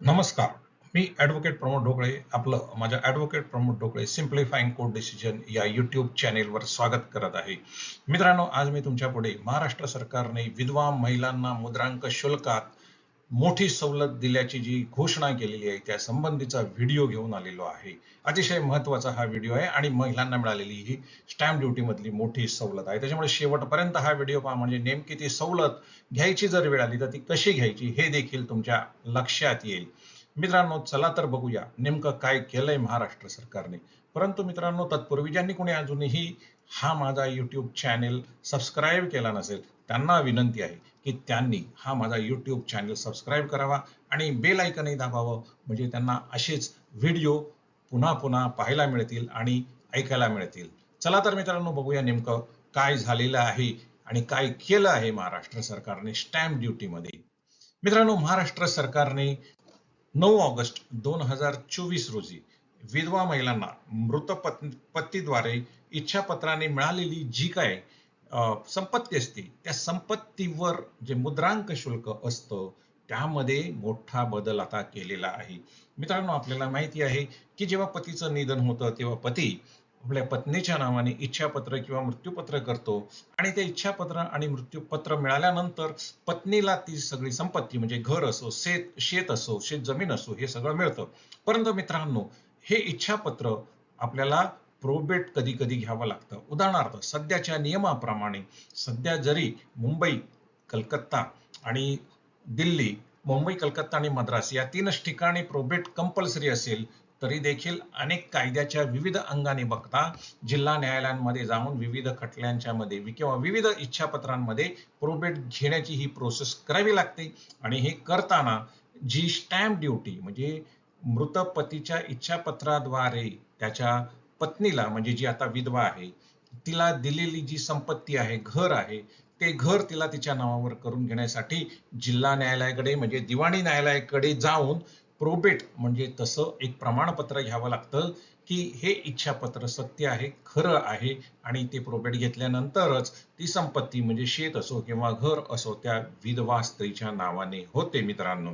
नमस्कार. मी ॲडव्होकेट प्रमोद ढोकळे. आपलं माझ्या advocate Pramod Dhokle simplifying court decision या यूट्यूब चॅनेलवर स्वागत करत आहे. मित्रांनो आज मी तुमच्यापुढे महाराष्ट्र सरकारने विधवा महिलांना मुद्रांक शुल्कात मोठी सवलत दिल्याची जी घोषणा केलेली आहे त्या संबंधीचा व्हिडिओ घेऊन आलेलो आहे. अतिशय महत्त्वाचा हा व्हिडिओ आहे आणि महिलांना मिळालेली ही स्टॅम्प ड्युटी मधली मोठी सवलत आहे. त्याच्यामुळे शेवटपर्यंत हा व्हिडिओ पहा म्हणजे नेमकी ती सवलत घ्यायची जर वेळ आली तर ती कशी घ्यायची हे देखील तुमच्या लक्षात येईल. मित्रांनो चला तर बघूया नेमकं काय केलंय महाराष्ट्र सरकारने. परंतु मित्रांनो तत्पूर्वी ज्यांनी कोणी अजूनही हा माझा युट्यूब चॅनेल सबस्क्राईब केला नसेल त्यांना विनंती आहे की त्यांनी हा माझा यूट्यूब चॅनेल सबस्क्राईब करावा आणि बेल ऐकनही दाबावं. म्हणजे त्यांना असेच व्हिडिओ पुन्हा पुन्हा पाहायला मिळतील आणि ऐकायला मिळतील. चला तर मित्रांनो बघूया नेमकं काय झालेलं आहे आणि काय केलं आहे महाराष्ट्र सरकारने स्टॅम्प ड्युटीमध्ये मित्रांनो महाराष्ट्र सरकारने नऊ ऑगस्ट दोन हजार चोवीस रोजी विधवा महिलांना मृत पत्नी पतीद्वारे इच्छापत्राने मिळालेली जी काय संपत्ती असते. त्या संपत्तीवर जे मुद्रांक शुल्क असतं त्यामध्ये मोठा बदल आता केलेला आहे. मित्रांनो आपल्याला माहिती आहे की जेव्हा पतीचं निधन होतं तेव्हा पती आपल्या पत्नीच्या नावाने इच्छापत्र किंवा मृत्यूपत्र करतो आणि ते इच्छापत्र आणि मृत्यूपत्र मिळाल्यानंतर पत्नीला ती सगळी संपत्ती म्हणजे घर असो शेत शेत असो शेत जमीन असो हे सगळं मिळतं. परंतु मित्रांनो हे इच्छापत्र आपल्याला प्रोबेट कधी कधी घ्यावं लागतं. उदाहरणार्थ सध्याच्या नियमाप्रमाणे सध्या जरी मुंबई कलकत्ता आणि दिल्ली मुंबई कलकत्ता आणि मद्रास या तीनच ठिकाणी प्रोबेट कंपल्सरी असेल तरी देखील अनेक कायद्याच्या विविध अंगाने बघता जिल्हा न्यायालयांमध्ये जाऊन विविध खटल्यांच्या मध्ये किंवा विविध इच्छापत्रांमध्ये प्रोबेट घेण्याची ही प्रोसेस करावी लागते. आणि हे करताना जी स्टॅम्प ड्युटी म्हणजे मृत पतीच्या इच्छापत्राद्वारे त्याच्या पत्नीला म्हणजे जी आता विधवा आहे तिला दिलेली जी संपत्ती आहे घर आहे ते घर तिला तिच्या नावावर करून घेण्यासाठी जिल्हा न्यायालयाकडे म्हणजे दिवाणी न्यायालयाकडे जाऊन प्रोबेट म्हणजे तसं एक प्रमाणपत्र घ्यावं लागतं की हे इच्छापत्र सत्य आहे खरं आहे आणि ते प्रोबेट घेतल्यानंतरच ती संपत्ती म्हणजे शेत असो किंवा घर असो त्या विधवा स्त्रीच्या नावाने होते मित्रांनो.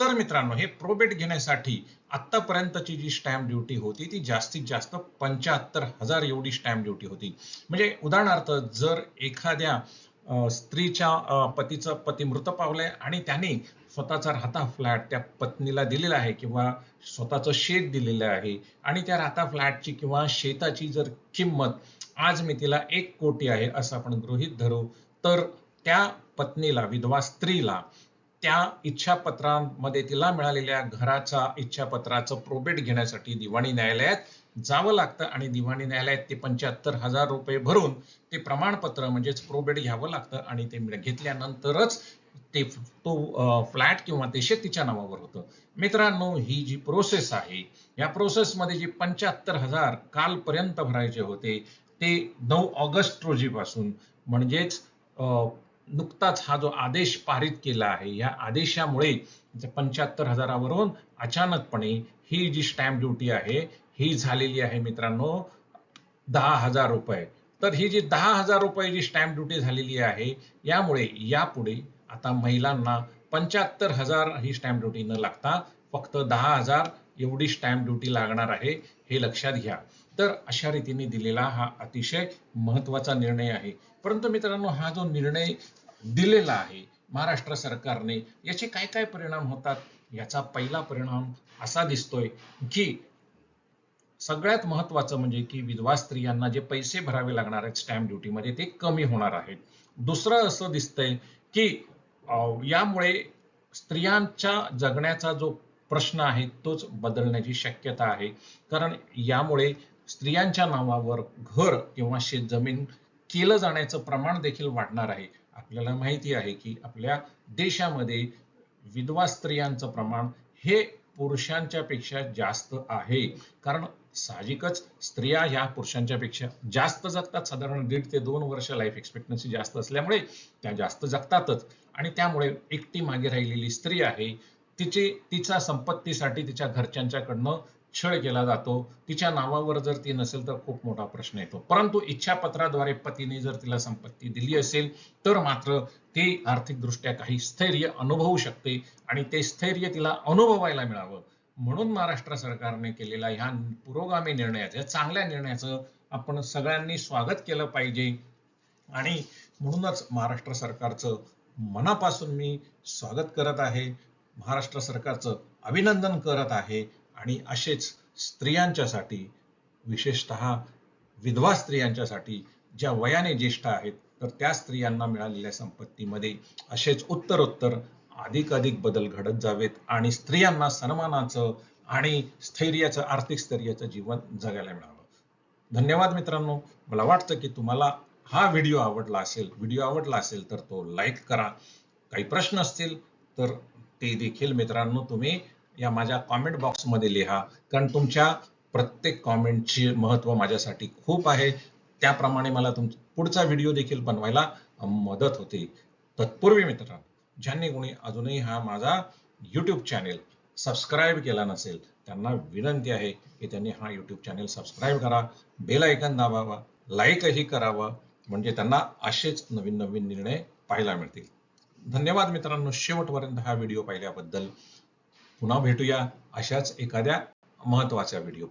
तर मित्रांनो हे प्रोबेट घेण्यासाठी आतापर्यंतची जी स्टॅम्प ड्युटी होती ती जास्तीत जास्त पंच्याहत्तर हजार एवढी स्टॅम्प ड्युटी होती. म्हणजे उदाहरणार्थ जर एखाद्या स्त्रीच्या पतीचं पती मृत पावलंय आणि त्याने स्वतःचा राहता फ्लॅट त्या पत्नीला दिलेला आहे किंवा स्वतःचं शेत दिलेलं आहे आणि त्या राहता फ्लॅटची किंवा शेताची जर किंमत आज मी तिला एक कोटी आहे असं आपण गृहीत धरू तर त्या पत्नीला विधवा स्त्रीला त्या इच्छापत्रांमध्ये तिला मिळालेल्या घराचा इच्छापत्राचं प्रोबेट घेण्यासाठी दिवाणी न्यायालयात जावं लागतं आणि दिवाणी न्यायालयात ते पंच्याहत्तर हजार रुपये भरून ते प्रमाणपत्र म्हणजेच प्रोबेट घ्यावं लागतं आणि ते घेतल्यानंतरच ते तो फ्लॅट किंवा ते शेतीच्या तिच्या नावावर होतं. मित्रांनो ही जी प्रोसेस आहे या प्रोसेसमध्ये जी पंच्याहत्तर हजार कालपर्यंत भरायचे होते ते नऊ ऑगस्ट रोजीपासून म्हणजेच नुकताच हा जो आदेश पारित केला आहे या आदेशामुळे पंच्याहत्तर हजारावरून अचानकपणे ही जी स्टॅम्प ड्युटी आहे ही झालेली आहे मित्रांनो दहा हजार रुपये. तर ही जी दहा हजार रुपये जी स्टॅम्प ड्युटी झालेली आहे यामुळे यापुढे आता महिलांना पंच्याहत्तर हजार ही स्टॅम्प ड्युटी न लागता फक्त दहा हजार एवढी स्टॅम्प ड्युटी लागणार आहे हे लक्षात घ्या. तर अशा रीतीने दिलेला हा अतिशय महत्त्वाचा निर्णय आहे. परंतु मित्रांनो हा जो निर्णय दिलेला आहे महाराष्ट्र सरकारने. याचे काय काय परिणाम होतात? याचा पहिला परिणाम असा दिसतोय की सगळ्यात महत्वाचं म्हणजे की विधवा स्त्रियांना जे पैसे भरावे लागणार आहेत स्टॅम्प ड्युटीमध्ये ते कमी होणार आहेत दुसरं असं दिसतंय की यामुळे स्त्रियांच्या जगण्याचा जो प्रश्न आहे तोच बदलण्याची शक्यता आहे. कारण यामुळे स्त्रियांच्या नावावर घर किंवा शेतजमीन केलं जाण्याचं प्रमाण देखील वाढणार आहे. आपल्याला माहिती आहे की आपल्या देशामध्ये विधवा स्त्रियांचं प्रमाण हे पुरुषांच्या पेक्षा जास्त आहे. कारण साहजिकच स्त्रिया ह्या पुरुषांच्या पेक्षा जास्त जगतात. साधारण दीड ते दोन वर्ष लाईफ एक्सपेक्टन्सी जास्त असल्यामुळे त्या जास्त जगतातच. आणि त्यामुळे एकटी मागे राहिलेली स्त्री आहे तिची तिच्या संपत्तीसाठी तिच्या घरच्यांच्याकडनं छळ केला जातो. तिच्या नावावर जर ती नसेल तर खूप मोठा प्रश्न येतो. परंतु इच्छापत्राद्वारे पतीने जर तिला संपत्ती दिली असेल तर मात्र ते आर्थिकदृष्ट्या काही स्थैर्य अनुभवू शकते आणि ते स्थैर्य तिला अनुभवायला मिळावं. म्हणून महाराष्ट्र सरकारने केलेल्या ह्या पुरोगामी निर्णयाचं या चांगल्या निर्णयाचं आपण सगळ्यांनी स्वागत केलं पाहिजे. आणि म्हणूनच महाराष्ट्र सरकारचं मनापासून मी स्वागत करत आहे. महाराष्ट्र सरकारचं अभिनंदन करत आहे. आणि असेच स्त्रियांच्यासाठी विशेषतः विधवा स्त्रियांच्यासाठी ज्या वयाने ज्येष्ठ आहेत तर त्या स्त्रियांना मिळालेल्या संपत्तीमध्ये असेच उत्तरोत्तर अधिक अधिक बदल घडत जावेत आणि स्त्रियांना सन्मानाचं आणि स्थैर्याचं आर्थिक स्थैर्याचं जीवन जगायला मिळावं. धन्यवाद मित्रांनो. मला वाटतं की तुम्हाला हा व्हिडिओ आवडला असेल व्हिडिओ आवडला असेल तर तो लाईक करा. काही प्रश्न असतील तर ते देखील मित्रांनो तुम्ही या माझ्या कॉमेंट बॉक्समध्ये लिहा. कारण तुमच्या प्रत्येक कॉमेंटचे महत्त्व माझ्यासाठी खूप आहे. त्याप्रमाणे मला तुम पुढचा व्हिडिओ देखील बनवायला मदत होते. तत्पूर्वी मित्रांनो ज्यांनी कोणी अजूनही हा माझा यूट्यूब चॅनेल सबस्क्राईब केला नसेल त्यांना विनंती आहे की त्यांनी हा यूट्यूब चॅनेल सबस्क्राईब करा. बेल ऐकन दाबावा. लाईकही करावं. म्हणजे त्यांना असेच नवीन नवीन निर्णय पाहायला मिळतील. धन्यवाद मित्रांनो. शेवटपर्यंत हा व्हिडिओ पाहिल्याबद्दल पुन्हा भेटूया अशाच एखाद्या महत्त्वाच्या व्हिडिओ